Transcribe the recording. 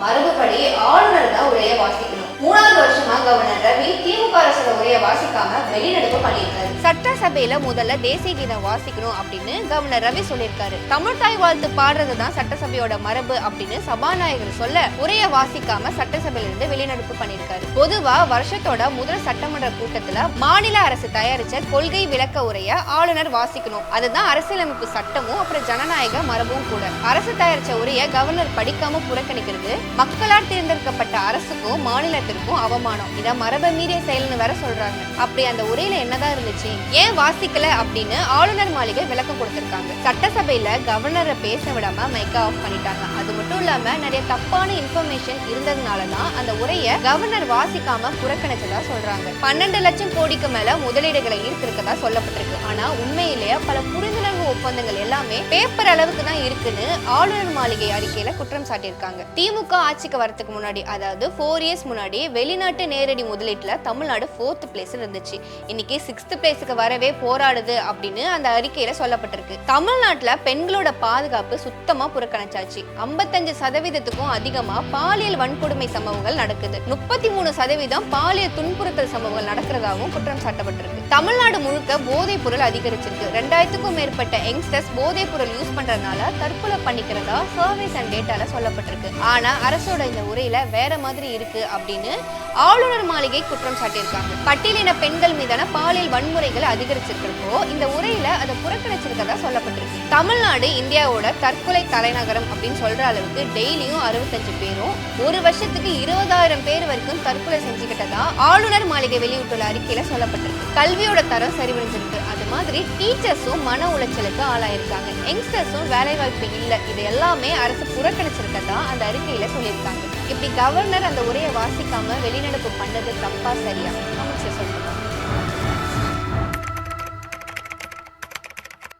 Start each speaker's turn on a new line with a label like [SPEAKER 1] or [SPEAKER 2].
[SPEAKER 1] மரபுப்படி ஆளுநர் தான் உரையை வாசிக்கணும். மூணாவது வருஷமா கவர்னர் ரவி திமுக உரையை வாசிக்காம வெளிநடப்பு பண்ணியிருக்காரு.
[SPEAKER 2] சட்டசபையில முதல்ல தேசிய கீதம் வாசிக்கணும் அப்படின்னு கவர்னர் ரவி சொல்லியிருக்காரு. தமிழ் தாய் வாழ்த்து பாடுறது தான் சட்டசபையோட மரபு அப்படின்னு சபாநாயகர் சொல்ல உரையை வாசிக்காம சட்டசபையில இருந்து வெளிநடப்பு பண்ணியிருக்காரு. பொதுவா வருஷத்தோட முதல் சட்டமன்ற கூட்டத்துல மாநில அரசு தயாரிச்ச கொள்கை விளக்க உரைய ஆளுநர் வாசிக்கணும். அதுதான் அரசியலமைப்பு சட்டமும் அப்புறம் ஜனநாயக மரபும் கூட. அரசு தயாரிச்ச உரைய கவர்னர் படிக்காம புறக்கணிக்கிறது மக்களால் தேர்ந்தெடுக்கப்பட்ட அரசுக்கும் மாநிலத்திற்கும் அவமானம். இதை மரபை மீறிய செயல்னு வர சொல்றாங்க. அப்படி அந்த உரையில என்னதான் இருந்துச்சு? ஏன் வாசிக்கல அப்படின்னு ஆளுநர் மாளிகை விளக்கம் கொடுத்திருக்காங்க. சட்டசபையில கவர்னரை பேச விடாம மைக்கா ஆஃப் பண்ணிட்டாங்க. அது மட்டும் இல்லாம நிறைய தப்பான இன்ஃபர்மேஷன் இருந்ததுனால தான் அந்த உரைய கவர்னர் வாசிக்காம புறக்கணிச்சதா சொல்றாங்க. பன்னெண்டு லட்சம் கோடிக்கு மேல முதலீடுகளை ஈர்த்திருக்கதா சொல்லப்பட்டிருக்கு. ஆனா உண்மையிலேயே பல புரிந்துணர்வு ஒப்பந்தங்கள் எல்லாமே பேப்பர் அளவுக்கு தான் இருக்குன்னு ஆளுநர் மாளிகை அறிக்கையில குற்றம் சாட்டியிருக்காங்க. திமுக ஆட்சிக்கு வரதுக்கு முன்னாடி அதாவது ஃபோர் இயர்ஸ் முன்னாடி வெளிநாட்டு நேரடி முதலீட்டுல தமிழ்நாடு ஃபோர்த் பிளேஸில் இருந்துச்சு. இன்னைக்கு சிக்ஸ்த் பிளேஸுக்கு வரவே போராடுது அப்படின்னு அந்த அறிக்கையில் சொல்லப்பட்டிருக்கு. தமிழ்நாட்டில் பெண்களோட பாதுகாப்பு சுத்தமாக புறக்கணிச்சாச்சு. ஐம்பத்தஞ்சு சதவீதத்துக்கும் அதிகமாக பாலியல் வன்கொடுமை சம்பவங்கள் நடக்குது. முப்பத்தி மூணு சதவீதம் பாலியல் துன்புறுத்தல் சம்பவங்கள் நடக்கிறதாகவும் குற்றம் சாட்டப்பட்டிருக்கு. தமிழ்நாடு முழுக்க போதைப் பொருள் அதிகரிச்சிருக்கு. ரெண்டாயிரத்துக்கும் மேற்பட்ட யங்ஸ்டர்ஸ் போதைப் பொருள் யூஸ் பண்றதுனால தற்கொலை பண்ணிக்கிறதா சர்வேஸ் அண்ட் டேட்டால சொல்லப்பட்டிருக்கு. ஆனா அரசோட இந்த உரையில வேற மாதிரி இருக்கு அப்படின்னு ஆளுநர் மாளிகை குற்றம் சாட்டியிருக்காங்க. பட்டியலின பெண்கள் மீதான பாலியல் வன்முறைகள் அதிகரிச்சிருக்கிறப்போ இந்த உரையில அதை புறக்கணிச்சிருக்கதா சொல்லப்பட்டிருக்கு. தமிழ்நாடு இந்தியாவோட தற்கொலை தலைநகரம் அப்படின்னு சொல்ற அளவுக்கு டெய்லியும் அறுபத்தஞ்சு பேரும் ஒரு வருஷத்துக்கு இருபதாயிரம் பேர் வரைக்கும் தற்கொலை செஞ்சுக்கிட்டதா ஆளுநர் மாளிகை வெளியிட்டுள்ள அறிக்கையில சொல்லப்பட்டிருக்கு. கல்வியோட தரம் சரிவடைஞ்சிருக்கு அது மாதிரி டீச்சர்ஸும் மன உளைச்சலுக்கு ஆளாயிருக்காங்க. யங்ஸ்டர்ஸும் வேலைவாய்ப்பு இல்லை. இது எல்லாமே அரசு புறக்கணிச்சிருக்கதா அந்த அறிக்கையில சொல்லியிருக்காங்க. இப்படி கவர்னர் அந்த உரையை வாசிக்காம வெளிநடப்பு பண்ணது தப்பா சரியா? அமைச்சர் சொல்லுங்க.